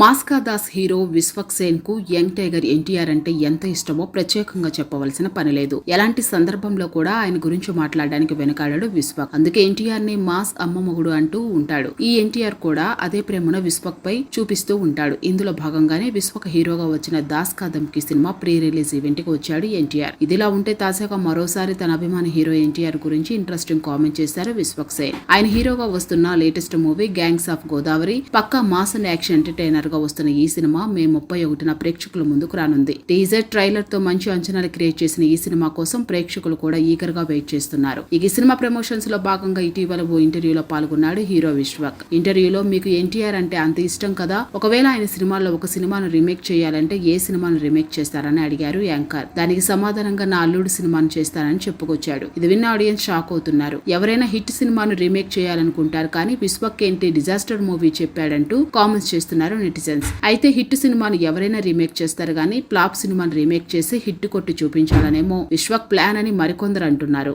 మాస్కా Das hero Vishwak సేన్కు young tiger NTR అంటే ఎంత ఇష్టమో ప్రత్యేకంగా చెప్పవలసిన పని లేదు. ఎలాంటి సందర్భంలో కూడా ఆయన గురించి మాట్లాడడానికి వెనకాడాడు విశ్వక్. అందుకే ఎన్టీఆర్ని మాస్ అమ్మమగుడు అంటూ ఉంటాడు. ఈ ఎన్టీఆర్ కూడా అదే ప్రేమను విశ్వక్ పై చూపిస్తూ ఉంటాడు. ఇందులో భాగంగానే విశ్వక్ హీరోగా వచ్చిన దాస్ కా కి సినిమా ప్రీ రిలీజ్ ఈవెంట్కి వచ్చాడు ఎన్టీఆర్. ఇదిలా ఉంటే తాజాగా మరోసారి తన అభిమాన హీరో ఎన్టీఆర్ గురించి ఇంట్రెస్టింగ్ కామెంట్ చేశారు విశ్వక్ సేన్. ఆయన హీరోగా వస్తున్న latest movie gangs of Godavari Pakka mass and action entertainer గా వస్తున్న ఈ సినిమా మే ముప్పై ఒకటిన ప్రేక్షకుల ముందుకు రానుంది. టీజర్ ట్రైలర్తో మంచి అంచనాలు క్రియేట్ చేసిన ఈ సినిమా కోసం ప్రేక్షకులు కూడా ఈగర్గా వెయిట్ చేస్తున్నారు. ఈ సినిమా ప్రమోషన్స్లో భాగంగా ఇటీవల ఓ ఇంటర్వ్యూలో పాల్గొన్నాడు హీరో విశ్వక్. ఇంటర్వ్యూలో మీకు ఎన్టీఆర్ అంటే అంత ఇష్టం కదా? ఒకవేళ ఆయన సినిమాల్లో ఒక సినిమాను రీమేక్ చేయాలంటే ఏ సినిమాను రీమేక్ చేస్తారని అడిగారు యాంకర్. దానికి సమాధానంగా నా అల్లుడు సినిమాను చేస్తానని చెప్పుకొచ్చాడు. ఇది విన్న ఆడియన్స్ షాక్ అవుతున్నారు. ఎవరైనా హిట్ సినిమాను రీమేక్ చేయాలనుకుంటారు కానీ విశ్వక్ ఏంటి డిజాస్టర్ మూవీ చెప్పాడంటూ కామెంట్స్ చేస్తున్నారు నెటిజన్స్ అయితే హిట్ సినిమాను ఎవరైనా రీమేక్ చేస్తారు గానీ ఫ్లాప్ సినిమాను రీమేక్ చేసి హిట్ కొట్టి చూపించాలనేమో విశ్వక్ ప్లాన్ అని మరికొందరు అంటున్నారు.